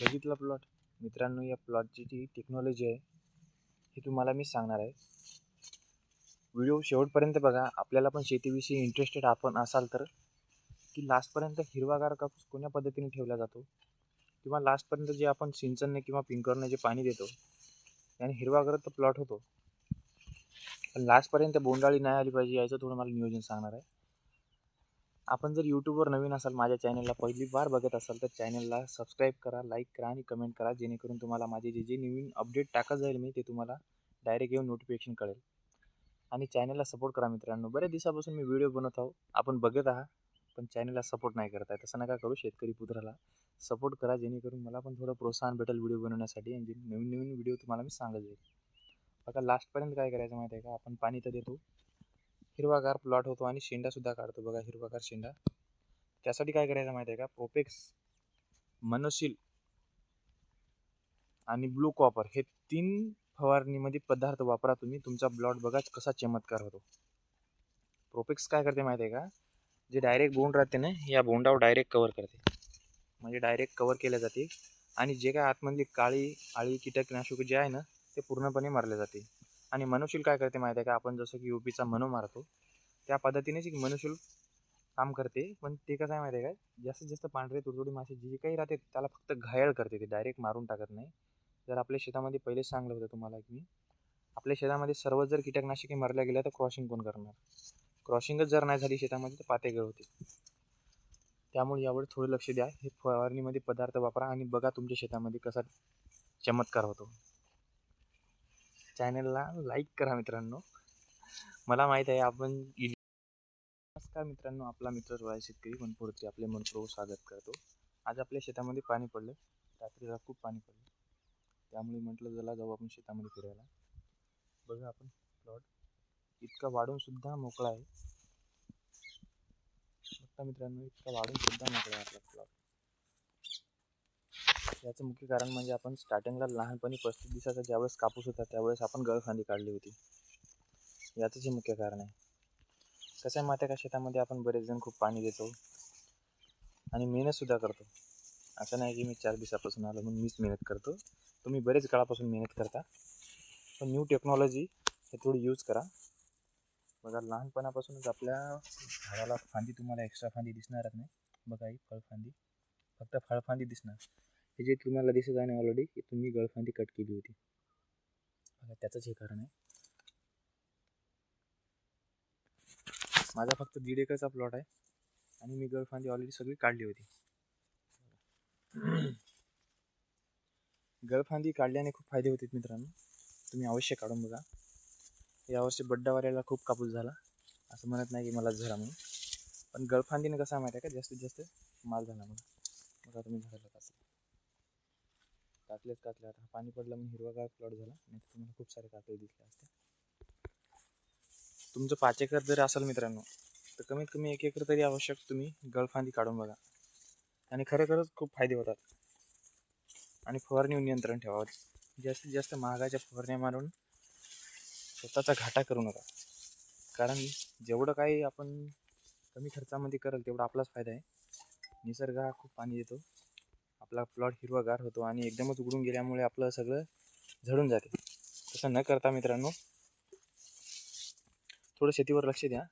बघितला प्लॉट मित्रांनो या प्लॉटची जी टेक्नॉलॉजी आहे ही तुम्हाला मी सांगणार आहे. व्हिडिओ शेवटपर्यंत बघा. आपल्याला पण शेतीविषयी इंटरेस्टेड आपण असाल तर की लास्टपर्यंत हिरवागार कापूस कोण्या पद्धतीने ठेवला जातो? किंवा लास्टपर्यंत जे आपण सिंचनने किंवा पिंकरने जे पाणी देतो त्याने हिरवागार तर प्लॉट होतो. पण लास्टपर्यंत बोंडाळी नाही आली पाहिजे याचं थोडं मला नियोजन सांगणार आहे. आपण जर यूट्यूबवर नवीन असाल माझ्या चॅनलला पहिली बार बघत असाल तर चॅनलला सबस्क्राईब करा लाईक करा आणि कमेंट करा जेणेकरून तुम्हाला माझे जे जे नवीन अपडेट टाकत जाईल मी ते तुम्हाला डायरेक्ट येऊन नोटिफिकेशन कळेल. आणि चॅनलला सपोर्ट करा मित्रांनो. बऱ्याच दिवसापासून मी व्हिडिओ बनवत आहो. आपण बघत आहात पण चॅनलला सपोर्ट नाही करत आहे तसं नका करू शेतकरी पुत्राला. सपोर्ट करा जेणेकरून मला पण थोडं प्रोत्साहन भेटेल व्हिडिओ बनवण्यासाठी आणि जे नवीन नवीन व्हिडिओ तुम्हाला मी सांगत जाईल. बघा लास्टपर्यंत काय करायचं माहिती आहे का? आपण पाणी तर देतो. हिरवागार प्लॉट होतो आणि शेंडासुद्धा काढतो. बघा हिरवागार शेंडा. त्यासाठी काय करायचं माहिती आहे का? प्रोपेक्स मनोशील आणि ब्लू कॉपर हे तीन फवारणीमध्ये पदार्थ वापरा तुम्ही. तुमचा ब्लॉट बघा कसा चमत्कार होतो. प्रोपेक्स काय करते माहिती आहे का? जे डायरेक्ट बोंड राहते ना या बोंडावर डायरेक्ट कवर करते. म्हणजे डायरेक्ट कवर केल्या जाते. आणि जे काय आतमधली काळी आळी कीटकनाशक जे आहे ना ते पूर्णपणे मारले जाते. आणि मनुशील काय करते माहिती आहे का? आपण जसं की युपीचा मनो मारतो त्या पद्धतीनेच एक मनुशील काम करते. पण ते कसं आहे माहिती आहे का? जास्तीत जास्त पांढरे तुडतुडी मासे जे काही राहते त्याला फक्त घायल करते ते. डायरेक्ट मारून टाकत नाही. जर आपल्या शेतामध्ये पहिलेच सांगलं होतं तुम्हाला की मी आपल्या शेतामध्ये सर्व जर कीटकनाशके मारल्या गेल्या तर क्रॉसिंग कोण करणार? क्रॉसिंगच जर नाही झाली शेतामध्ये तर पातेगळ होते त्यामुळे यावर थोडं लक्ष द्या. हे फवारणीमध्ये पदार्थ वापरा आणि बघा तुमच्या शेतामध्ये कसा चमत्कार होतो. चॅनलला लाईक करा मित्रांनो. मला माहीत आहे आपण नमस्कार मित्रांनो. आपला मित्र रोया शेतकरी वनपुरती आपले मनपूर्वक स्वागत करतो. आज आपल्या शेतामध्ये पाणी पडलं. रात्रीला खूप पाणी पडलं. त्यामुळे म्हटलं जरा जाऊ आपण शेतामध्ये फिरायला. बघा आपण प्लॉट इतका वाढून सुद्धा मोकळा आहे. बघता मित्रांनो इतका वाढून सुद्धा मोकळा आहे. याचं मुख्य कारण म्हणजे आपण स्टार्टिंगला लहानपणी पस्तीस दिवसाचा ज्यावेळेस कापूस होता त्यावेळेस आपण गळफांदी काढली होती. याचंच हे मुख्य कारण आहे. कसं आहे माहिती आहे का? शेतामध्ये आपण बरेच जण खूप पाणी देतो आणि मेहनतसुद्धा करतो. असं नाही की मी चार दिवसापासून आलो म्हणून मीच मेहनत करतो. तुम्ही बरेच काळापासून मेहनत करता. पण न्यू टेक्नॉलॉजी हे थोडी यूज करा. बघा लहानपणापासूनच आपल्या झाडाला फांदी तुम्हाला एक्स्ट्रा फांदी दिसणारच नाही. बघा ही फळफांदी. फक्त फळफांदी दिसणार. हे जे तुम्हाला दिसत आहे ना ऑलरेडी की तुम्ही गळफांदी कट केली होती. बघा त्याचंच हे कारण आहे. माझा फक्त दीड एकरचा प्लॉट आहे आणि मी गळफांदी ऑलरेडी सगळी काढली होती. गळफांदी काढल्याने खूप फायदे होते मित्रांनो. तुम्ही अवश्य काढून बघा. यावर्षी बड्डावाऱ्याला खूप कापूस झाला. असं म्हणत नाही की मला झाला म्हणून. पण गळफांदीने कसं आहे माहिती आहे का? जास्तीत जास्त माल झाला मला बघा तुम्ही झाडाला काचले काचलेच काचले आता पाणी पडलं म्हणून हिरवागार प्लॉट झाला. नाही तर तुम्हाला खूप सारे काकडे दिसले असते. तुमचं पाच एकर जरी असेल मित्रांनो तर कमीत कमी एक एकर तरी आवश्यक तुम्ही गळफांदी काढून बघा. आणि खरोखरच खूप फायदे होतात. आणि फवारणीवर नियंत्रण ठेवावं जास्तीत जास्त महागाच्या फवारण्या मारून स्वतःचा घाटा करू नका. कारण जेवढं काही आपण कमी खर्चामध्ये करेल तेवढा आपलाच फायदा आहे. निसर्ग हा खूप पाणी देतो. आपला प्लॉट हिरवागार होतो आणि एकदमच उघडून गेल्यामुळे आपलं सगळं झडून जाते. तसं न करता मित्रांनो थोडं शेतीवर लक्ष द्या.